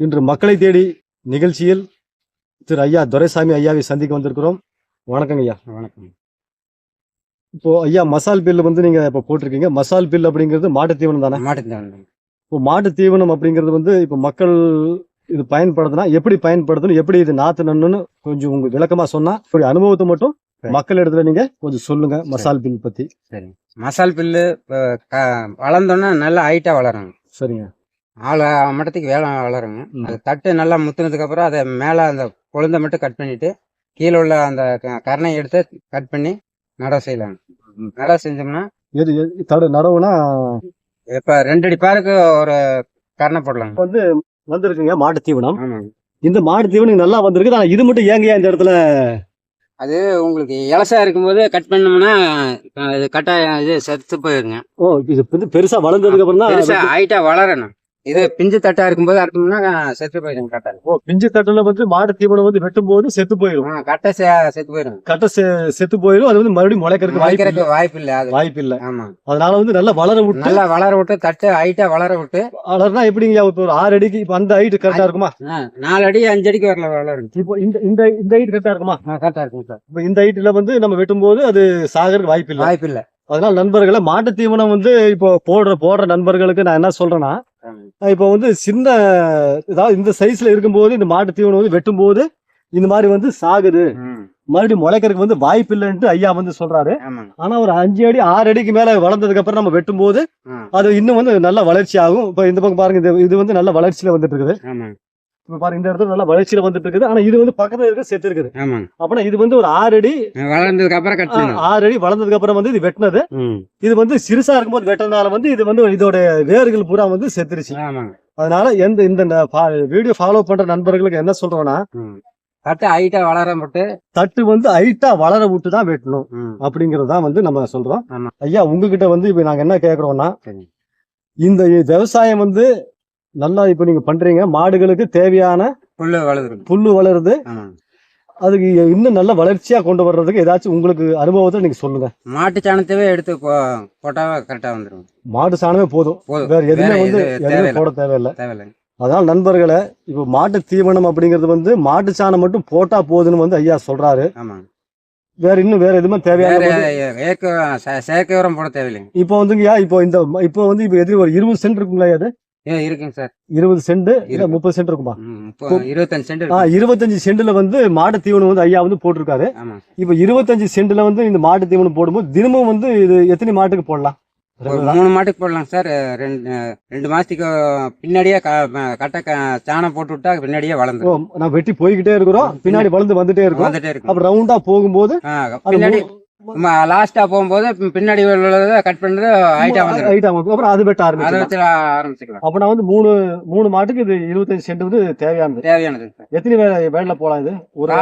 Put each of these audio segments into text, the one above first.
இன்று மக்களை தேடி நிகழ்ச்சியில் திரு ஐயா துரைசாமி ஐயாவை சந்திக்க வந்திருக்கிறோம். வணக்கங்க ஐயா. வணக்கம். இப்போ ஐயா மசால் பில் வந்து நீங்க இப்போ போட்டிருக்கீங்க. மசால் பில் அப்படிங்கிறது மாட்டு தீவனம் தானே? மாட்டுத்தான் இப்போ மாட்டு தீவனம் அப்படிங்கிறது வந்து இப்போ மக்கள் இது பயன்படுத்தினா எப்படி பயன்படுத்தணும் எப்படி இது நாத்து நண்ணுன்னு கொஞ்சம் உங்க விளக்கமா சொன்னா அனுபவத்தை மட்டும். மக்கள் இடத்துல நீங்க கொஞ்சம் சொல்லுங்க மசால் பில் பத்தி. சரி. மசால் பில்லு வளர்ந்தோன்னா நல்லா ஹைட்டா வளரும். சரிங்க. ஆள் மட்டத்துக்கு வேலை வளருங்க. அது தட்டு நல்லா முத்துனதுக்கு அப்புறம் அதை மேலே அந்த கொழுந்தை மட்டும் கட் பண்ணிட்டு கீழே உள்ள அந்த க- கரணையை எடுத்து கட் பண்ணி நடவு செய்யலாம். நடவு செஞ்சோம்னா எது தடு நடவுனா? இப்போ ரெண்டு அடி பாருக்கு ஒரு கரணை போடலாம். வந்து வந்திருக்குங்க மாட்டு தீவனம். இந்த மாட்டு தீவனம் நல்லா வந்திருக்கு ஆனா இது மட்டும் ஏங்கய்யா இந்த இடத்துல? அது உங்களுக்கு இலசா இருக்கும்போது கட் பண்ணோம்னா இது கட்டாயம் இது செத்து போயிருங்க. ஓ இது வந்து பெருசா வளர்ந்ததுக்கு அப்புறம் தான் பெருசா ஹைட்டா வளரணும். இது பிஞ்சு தட்டா இருக்கும்போது அறுத்தோம்னா செத்து போயிருங்க கட்டை ஓ பிஞ்சு தட்டுல வந்து மாடு தீவனம் வந்து வெட்டும் போது செத்து போயிடும் கட்டை செ- செத்து போயிடும் கட்டை செத்து போயிடும் அது வந்து மறுபடியும் முளைக்கிறதுக்கு வாய்ப்பு வாய்ப்பு இல்லை அது. வாய்ப்பு இல்லை. ஆமா. அதனால வந்து நல்லா வளர விட்டு நல்லா வளர விட்டு தட்டு ஹைட்டா வளர விட்டு. வளர்னா எப்படிங்க ஒரு ஆறு அடிக்கு இப்போ அந்த ஹைட் கரெக்டா இருக்குமா? நாலு அடி அஞ்சு அடிக்கு வரல வளரும் இப்போ இந்த இந்த இந்த ஹைட் கரெக்டா இருக்குமா? கரெக்டா இருக்கும் சார். இப்போ இந்த ஹைட்ல வந்து நம்ம வெட்டும்போது அது சாகறதுக்கு வாய்ப்பு இல்லை. வாய்ப்பு இல்ல. அதனால நண்பர்களை மாட்டு தீவனம் வந்து இப்போ போடுற போடுற நண்பர்களுக்கு நான் என்ன சொல்றேன்னா இப்போ வந்து சின்ன அதாவது இந்த சைஸ்ல இருக்கும்போது இந்த மாட்டு தீவனம் வந்து வெட்டும்போது இந்த மாதிரி வந்து சாகுது. மறுபடியும் முளைக்கிறதுக்கு வந்து வாய்ப்பு இல்லைன்ட்டு ஐயா வந்து சொல்றாரு. ஆனா ஒரு அஞ்சு அடி ஆறு அடிக்கு மேல வளர்ந்ததுக்கு அப்புறம் நம்ம வெட்டும்போது ஆ, அது இன்னும் வந்து நல்ல வளர்ச்சி ஆகும் இப்போ இந்த பக்கம் பாருங்க இது வந்து நல்ல வளர்ச்சியில வந்துட்டு இருக்குது. இப்போ பாருங்க இந்த இடத்துல நல்ல வளர்ச்சியில வந்துட்டு இருக்குது. ஆனா இது வந்து பக்கத்துல இருக்க செத்து இருக்குது. அப்படின்னா இது வந்து ஒரு ஆறு அடி வளர்ந்ததுக்கு அப்புறம் ஆறு அடி வளர்ந்ததுக்கு அப்புறம் வந்து இது வெட்டினது. இது வந்து சிறுசா இருக்கும்போது வெட்டினதால வந்து இது வந்து இதோட வேர்கள் பூரா வந்து செத்துருச்சு. அதனால எந்த இந்த வீடியோ ஃபாலோ பண்ற நண்பர்களுக்கு என்ன சொல்றோம்னா. தட்டு ஹைட்டா வளர விட்டு தட்டு வந்து ஹைட்டா வளர விட்டு தான் வெட்டணும். ம், அப்படிங்கறது தான் வந்து நம்ம சொல்றோம். ஐயா உங்ககிட்ட வந்து இப்ப நாங்க என்ன கேக்குறோம்னா. இந்த விவசாயம் வந்து நல்லா இப்ப நீங்க பண்றீங்க. மாடுகளுக்கு தேவையான புல்லு வளருது புல்லு வளருது. அதுக்கு இன்னும் நல்ல வளர்ச்சியா கொண்டு வர்றதுக்கு ஏதாச்சும் உங்களுக்கு அனுபவத்தை நீங்க சொல்லுங்க. மாட்டு சாணத்தவே எடுத்து போட்டாவே கரெக்டா வந்துடும் மாடு சாணமே போதும். வேற எதுவுமே வந்து எது எதுவுமே. போட தேவையில்லை. தேவையில்லை. அதனால நண்பர்களே இப்போ மாட்டு தீவனம் அப்படிங்கிறது வந்து மாட்டு சாணம் மட்டும் போட்டா போதுன்னு வந்து ஐயா சொல்றாரு. வேற இன்னும் வேற எதுவுமே தேவையான செயற்கை உரம் போட தேவையில்லைங்க. இப்போ வந்துங்கய்யா இப்போ இந்த இப்போ வந்து இப்போ எதிரி ஒரு இருபது சென்ட் இருக்குங்களா அது? இருக்குங்க சார். இருபது சென்ட் இல்ல. முப்பது சென்ட் இருக்குமா? இருபத்தஞ்சு சென்ட் ஆ இருபத்தஞ்சு சென்ட்ல வந்து மாட்டு தீவனம் வந்து ஐயா வந்து போட்டிருக்காரு. இப்போ இருபத்தஞ்சு சென்ட்ல வந்து இந்த மாட்டு தீவனம் போடும்போது தினமும் வந்து இது எத்தனை மாட்டுக்கு போடலாம்? மூணு மாட்டுக்கு போடலாம் சார். ரெண்டு ரெண்டு மாசத்துக்கு பின்னாடியே கட்டை சாணம் போட்டு விட்டா பின்னாடியே வளர்ந்து நான் வெட்டி போய்கிட்டே இருக்கிறோம். பின்னாடி வளர்ந்து வந்துட்டே இருக்கும். வந்துட்டே இருக்கும் ரவுண்டா போகும்போது பின்னாடி லாஸ்டா போகும்போது பின்னாடி உள்ளதை கட் பண்றது ஹைட்டா வந்துடும் ஹைட் ஆகும் அப்புறம் அது ஆரம்பிச்சிடும் வச்சு ஆரம்பிச்சுக்கலாம். அப்ப நான் வந்து மூணு மூணு மாட்டுக்கு இது இருபத்தஞ்சு சென்ட் வந்து தேவையானது. தேவையானது. எத்தனை வேலை வேலையில போலாம் இது? ஒரு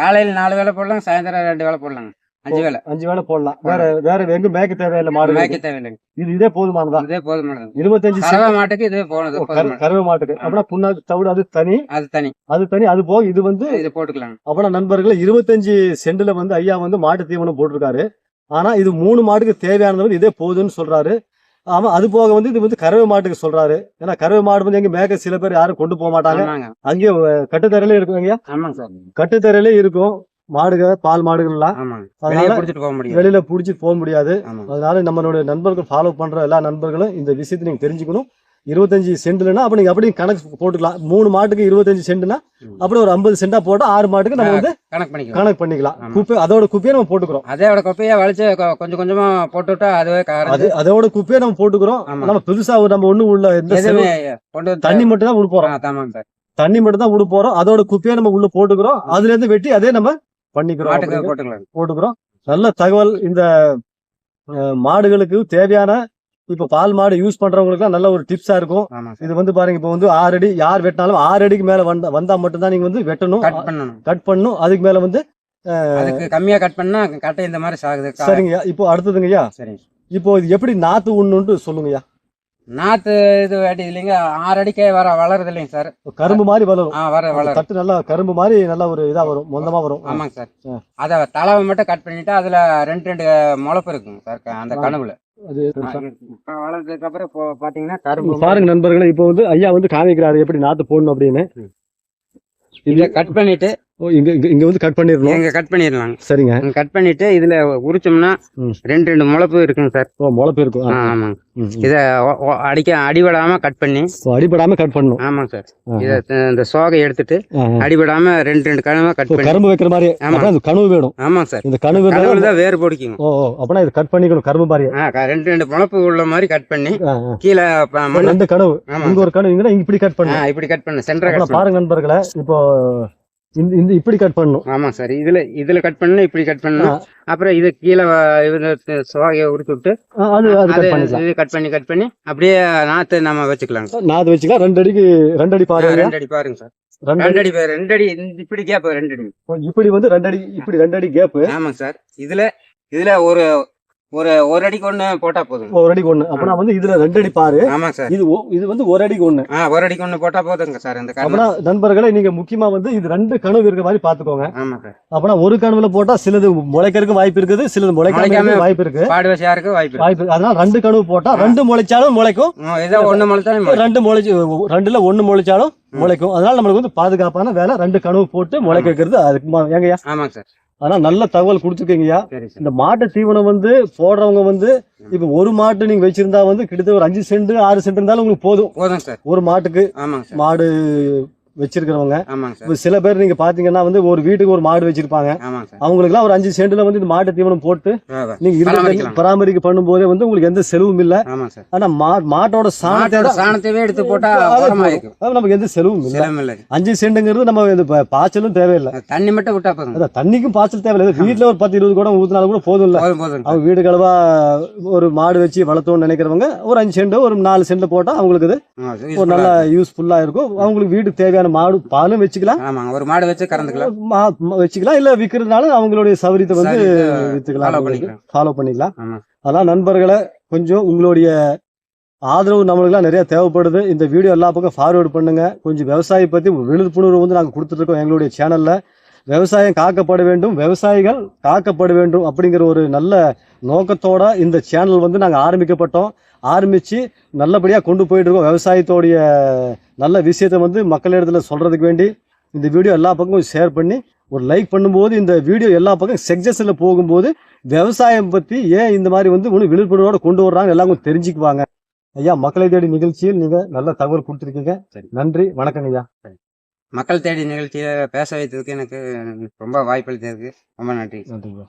காலையில நாலு வேளை போடலாம் சாயந்தரம் ரெண்டு வேளை போடலாம் அஞ்சு வேளை. அஞ்சு வேலை போடலாம். வேற வேற எங்க மேய்க்க தேவையில்லை மாடு மேய்க்க தேவையில்லை இது இதே போதுமானதா? இதே போதுமானது. இருபத்தஞ்சு கறவை மாட்டுக்கு இதே போனது கருவை மாட்டுக்கு. அப்படின்னா புண்ணாக்கு தவிடு அது தனி? அது தனி. அது தனி அது போக இது வந்து இது போட்டுக்கலாம் அப்புறம் நண்பர்களே இருபத்தஞ்சு சென்ட்ல வந்து ஐயா வந்து மாட்டு தீவனம் போட்டிருக்காரு. ஆனா இது மூணு மாட்டுக்கு தேவையானது வந்து இதே போதும்னு சொல்றாரு. ஆமா அது போக வந்து இது வந்து கறவை மாட்டுக்கு சொல்றாரு. ஏன்னா கறவை மாடு வந்து எங்க மேய்க்க சில பேர் யாரும் கொண்டு போக மாட்டாங்க. அங்கேயே கட்டுத்தரையிலே இருக்கும் ஐயா? கட்டுத்தரையிலே இருக்கும். மாடுகள் பால் மாடுகள் எல்லாம் ஆமாங்க அதனால வெளியில புடிச்சிட்டு போக முடியாது. அதனால நம்மளுடைய நண்பர்கள் ஃபாலோ பண்ற எல்லா நண்பர்களும் இந்த விஷயத்தை நீங்க தெரிஞ்சுக்கணும். இருபத்தஞ்சு சென்ட்லனா அப்ப நீங்க அப்படியே கணக்கு போட்டுக்கலாம். மூணு மாட்டுக்கு இருபத்தஞ்சு சென்ட்னா. அப்படி ஒரு ஐம்பது சென்டா போட்டா ஆறு மாட்டுக்கு நம்ம வந்து கணக்கு பண்ணிக்கலாம். கணக்கு பண்ணிக்கலாம். குப்பை அதோட குப்பையை நம்ம போட்டுக்கிறோம். அதோட கொப்பையை வலிச்சு கொ- கொஞ்சம் கொஞ்சமா போட்டு விட்டா அதுவே அது அதோட குப்பையை நம்ம போட்டுக்கிறோம். நம்ம புதுசா நம்ம ஒண்ணு உள்ள எந்த தண்ணி மட்டும் தான் உள்ள போறோம். தண்ணி மட்டும் தான் உள்ள போறோம். அதோட குப்பையை நம்ம உள்ள போட்டுக்கிறோம். அதுல இருந்து வெட்டி அதே நம்ம பண்ணிக்கிறோம் போட்டுக்கிறோம். நல்ல தகவல். இந்த மாடுகளுக்கு தேவையான இப்ப பால் மாடு யூஸ் பண்றவங்களுக்கு நல்ல ஒரு டிப்ஸா இருக்கும். இது வந்து பாருங்க இப்போ வந்து ஆறு அடி யார் வெட்டினாலும் ஆறு அடிக்கு மேல வந்தா வந்தா மட்டும்தான் நீங்க வந்து வெட்டணும். கட் பண்ணணும். கட் பண்ணணும். அதுக்கு மேல வந்து கம்மியா கட் பண்ணா கட்டை இந்த மாதிரி சாகுது. சரிங்கய்யா. இப்போ அடுத்ததுங்கய்யா. சரிங்க. இப்போ இது எப்படி நாத்து உண்ணுன்ட்டு சொல்லுங்கய்யா. நாத்து இது வேட்டி இல்லைங்க. ஆறு அடிக்கே வர வளருது இல்லைங்க சார். கரும்பு மாதிரி வளரும். ஆ வர வளரும். தட்டு நல்லா கரும்பு மாதிரி நல்லா ஒரு இதா வரும் மொந்தமா வரும். ஆமாங்க சார். அத தலைவை மட்டும் கட் பண்ணிட்டு அதுல ரெண்டு ரெண்டு முளைப்பு இருக்குங்க சார் அந்த. கனவுல அது வளர்ந்ததுக்கு அப்புறம் இப்போ பாத்தீங்கன்னா கரும்பு பாருங்க நண்பர்களே இப்போ வந்து ஐயா வந்து காமிக்கிறாரு எப்படி நாத்து போடணும் அப்படின்னு. இதை கட் பண்ணிட்டு இங்க இங்க- இங்க வந்து கட் பண்ணிடணும். இங்க கட் பண்ணிடலாங்க. சரிங்க. கட் பண்ணிட்டு இதுல உரிச்சோம்னா. ரெண்டு ரெண்டு முளைப்பு இருக்குங்க சார். ஓ முளைப்பு இருக்கும். ஆமாங்க. இத அடிக்க அடிபடாம கட் பண்ணி. ஓ, அடிபடாம கட் பண்ணணும். ஆமாங்க சார். இத இந்த சோகை எடுத்துட்டு. அடிபடாம ரெண்டு ரெண்டு கனவா கட் ஓ, பண்ணி. கரும்பு வைக்கிற மாதிரி. ஆமா. அந்த கனவு வேணும். ஆமாங்க சார். இந்த கனவு தான் வேறு பிடிக்குங்க. ஓ ஓ அப்படின்னா இது கட் பண்ணிக்கணும் கரும்பு மாதிரி. ஆ, ரெண்டு ரெண்டு முளைப்பு உள்ள மாதிரி கட் பண்ணி. கீழே ரெண்டு கனவு. இங்க ஒரு கனவு இங்க இப்படி கட் ஆ, பண்ணணும் இப்படி கட் பண்ணு. சென்டர் பண்ணு பாருங்க நண்பர்களே இப்போ இந்த இந்த இப்படி கட் பண்ணணும். ஆமாங்க சார். இதுல இதுல கட் பண்ணு இப்படி கட் பண்ணு ஆ. அப்புறம் இது கீழே இது சோகையை உரிச்சு விட்டு அது அது கட் பண்ணிக்கலாம் இது கட் பண்ணி கட் பண்ணி அப்படியே நாத்து நம்ம வச்சுக்கலாங்க நான் அது வச்சுக்கலாம். ரெண்டு அடிக்கு ரெண்டு அடி பாருங்க. ரெண்டு அடி பாருங்க சார். ரெண்டு அடி ரெண்டு அடி இப்படி கேப் ரெண்டு அடி. இப்படி வந்து ரெண்டு அடி இப்படி ரெண்டு அடி கேப் ஆமாங்க சார். இதுல இதுல ஒரு ஒரு ஒரு அடிக்கு ஒண்ணு போட்டா போதுங்க. ஒரு அடிக்கு ஒண்ணு. அப்படின்னா வந்து இதுல ரெண்டு அடி பாரு. ஆமாங்க சார். இது இது வந்து ஒரு அடிக்கு ஒண்ணு. ஒரு அடிக்கு ஒண்ணு போட்டா போதுங்க சார் இந்த அப்படின்னா நண்பர்களே நீங்க முக்கியமா வந்து இது ரெண்டு கனவு இருக்க மாதிரி பாத்துக்கோங்க. ஆமா சார். அப்படின்னா ஒரு கனவுல போட்டா சிலது முளைக்கிறதுக்கு வாய்ப்பு இருக்குது சிலது முளைக்காம வாய்ப்பு இருக்கு பாடு வசியாருக்கு வாய்ப்பு இருக்கு. வாய்ப்பு. அதனால ரெண்டு கனவு போட்டா ரெண்டு முளைச்சாலும் முளைக்கும். ஏதோ ஒண்ணு முளைச்சாலும். ரெண்டு முளைச்சு ரெண்டுல ஒண்ணு முளைச்சாலும் முளைக்கும். அதனால நம்மளுக்கு வந்து பாதுகாப்பான வேலை ரெண்டு கனவு போட்டு முளைக்க வைக்கிறது. அதுக்கு ஏங்கய்யா ஆமாங்க சார். அதனால நல்ல தகவல் கொடுத்துருக்கீங்கய்யா. இந்த மாட்டு தீவனம் வந்து போடுறவங்க வந்து இப்ப ஒரு மாட்டு நீங்க வச்சிருந்தா வந்து கிட்டத்தட்ட ஒரு அஞ்சு சென்ட் ஆறு சென்ட் இருந்தாலும் உங்களுக்கு போதும். போதும் சார். ஒரு மாட்டுக்கு மாடு வச்சிருக்கிறவங்க. சில பேர் நீங்க பாத்தீங்கன்னா வந்து ஒரு வீட்டுக்கு ஒரு மாடு வச்சிருப்பாங்க. சார். அவங்களுக்குலாம் ஒரு அஞ்சு சென்ட்ல வந்து இந்த மாட்டு தீவனம் போட்டு. நீங்க இருக்க பராமரிக்கலாம். பராமரிக்க பண்ணும்போதே வந்து உங்களுக்கு எந்த செலவும் இல்ல. ஆனா மாட்டோட சாணத்தை மாட்டோட சாணத்தையே எடுத்து போட்டா நமக்கு எந்த செலவும் இல்ல. அஞ்சு சென்ட்டுங்கிறது நம்ம ப- பாய்ச்சலும் தேவையில்லை. தண்ணி மட்டும் விட்டா போதும் தண்ணிக்கும் பாய்ச்சல் தேவையில்லை. வீட்டுல ஒரு பத்து இருபது கூட ஊத்தினாலும் கூட போதும் இல்ல அவங்க வீடு கலவா ஒரு மாடு வச்சு வளர்த்தோம்னு நினைக்கிறவங்க ஒரு அஞ்சு சென்ட் ஒரு நாலு சென்ட் போட்டா அவங்களுக்கு ஒரு நல்ல. யூஸ்ஃபுல்லா இருக்கும். அவங்களுக்கு வீட்டுக்கு தேவையான மாடு பாலும் வச்சுக்கலாம். ஆமாங்க ஒரு மாடு வச்சு கறந்துக்கலாம். வச்சுக்கலாம். இல்ல விக்கிறதுனால அவங்களுடைய சௌகரியத்தை வந்து வித்துக்கலாம். ஃபாலோ பண்ணிக்கலாம். அதெல்லாம் நண்பர்களை கொஞ்சம் உங்களுடைய ஆதரவு நம்மளுக்குலாம் நிறைய தேவைப்படுது. இந்த வீடியோ எல்லா பக்கம் ஃபார்வேர்டு பண்ணுங்க. கொஞ்சம் விவசாயி பத்தி விழிப்புணர்வு வந்து நாங்கள் கொடுத்துட்டு இருக்கோம் எங்களுடைய சேனல்ல விவசாயம் காக்கப்பட வேண்டும் விவசாயிகள் காக்கப்பட வேண்டும் அப்படிங்கிற ஒரு நல்ல நோக்கத்தோட இந்த சேனல் வந்து நாங்கள் ஆரம்பிக்கப்பட்டோம். ஆரம்பிச்சு நல்லபடியாக கொண்டு போயிட்டு இருக்கோம் விவசாயத்தோடைய நல்ல விஷயத்தை வந்து மக்களிடத்துல சொல்றதுக்கு வேண்டி இந்த வீடியோ எல்லா பக்கமும் ஷேர் பண்ணி ஒரு லைக் பண்ணும்போது இந்த வீடியோ எல்லா பக்கம் சக்ஸஸில் போகும்போது விவசாயம் பற்றி ஏன் இந்த மாதிரி வந்து ஒன்று விழிப்புணர்வோட கொண்டு வர்றாங்க எல்லாம் கொஞ்சம் தெரிஞ்சுக்குவாங்க. ஐயா மக்களை தேடி நிகழ்ச்சியில் நீங்கள் நல்ல தகவல் கொடுத்துருக்கீங்க. சரி. நன்றி வணக்கம் ஐயா. மக்கள் தேடி நிகழ்ச்சியை பேச வைத்ததுக்கு எனக்கு ரொம்ப வாய்ப்பளித்ததுக்கு ரொம்ப நன்றி. நன்றிங்க.